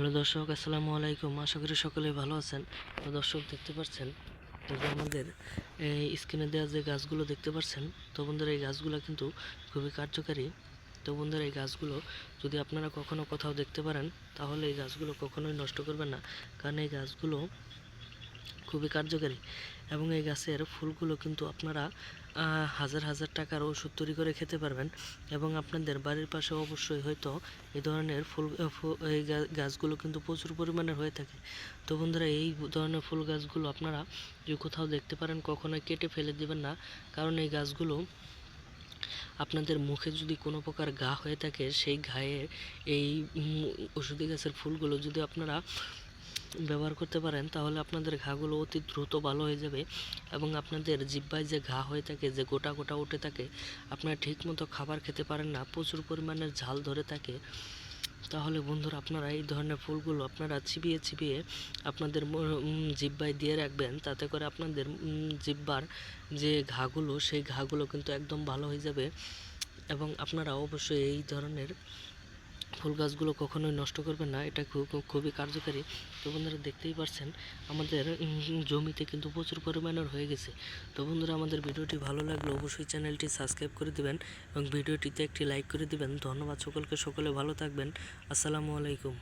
Hello দর্শক, আসসালামু আলাইকুম। আশা করি সকলে ভালো আছেন। তো দর্শক, দেখতে পাচ্ছেন? যে আমাদের এই স্ক্রিনে দেওয়া যে গাছগুলো দেখতে পাচ্ছেন, তো বন্ধুরা, এই গাছগুলো কিন্তু খুবই কার্যকারী। তো বন্ধুরা, এই গাছগুলো যদি আপনারা কখনো কোথাও দেখতে পারেন, তাহলে এই গাছগুলো কখনোই নষ্ট করবেন না। কারণ এই গাছগুলো খুবই কার্যকারী। এবং এই গাছের ফুলগুলো কিন্তু আপনারা হাজার হাজার টাকার ওষুধ তৈরি করে খেতে পারবেন। এবং আপনাদের বাড়ির পাশে অবশ্যই হয়তো এই ধরনের ফুল এই গাছগুলো কিন্তু প্রচুর পরিমাণে হয়ে থাকে। তো বন্ধুরা, এই ধরনের ফুল গাছগুলো আপনারা যে কোথাও দেখতে পারেন, কখনোই কেটে ফেলে দিবেন না। কারণ এই গাছগুলো আপনাদের মুখে যদি কোনো প্রকার ঘা হয়ে থাকে, সেই ঘায়ে এই ওষুধি গাছের ফুলগুলো যদি আপনারা ব্যবহার করতে পারেন, তাহলে আপনাদের ঘাগুলো অতি দ্রুত ভালো হয়ে যাবে এবং আপনাদের জিব্বায় যে ঘা হয়ে থাকে, যে গোটা গোটা উঠে থাকে, আপনারা ঠিকমতো খাবার খেতে পারেন না, প্রচুর পরিমাণের ঝাল ধরে থাকে। তাহলে বন্ধুরা, আপনারা এই ধরনের ফুলগুলো আপনারা চিবিয়ে চিবিয়ে আপনাদের জিব্বায় দিয়ে রাখবেন, তাতে করে আপনাদের জিব্বার যে ঘাগুলো, সেই ঘাগুলো কিন্তু একদম ভালো হয়ে যাবে এবং আপনারা অবশ্যই এই ধরনের ফুল গাছগুলো কখনোই নষ্ট করবেন না, এটা খুব খুবই কার্যকারী। তো বন্ধুরা দেখতেই পারছেন, আমাদের জমিতে কিন্তু প্রচুর পরিমাণের হয়ে গেছে। তো বন্ধুরা আমাদের ভিডিওটি ভালো লাগলে অবশ্যই চ্যানেলটি সাবস্ক্রাইব করে দিবেন এবং ভিডিওটিতে একটি লাইক করে দিবেন। ধন্যবাদ সকলকে, সকলে ভালো থাকবেন। আসসালামু আলাইকুম।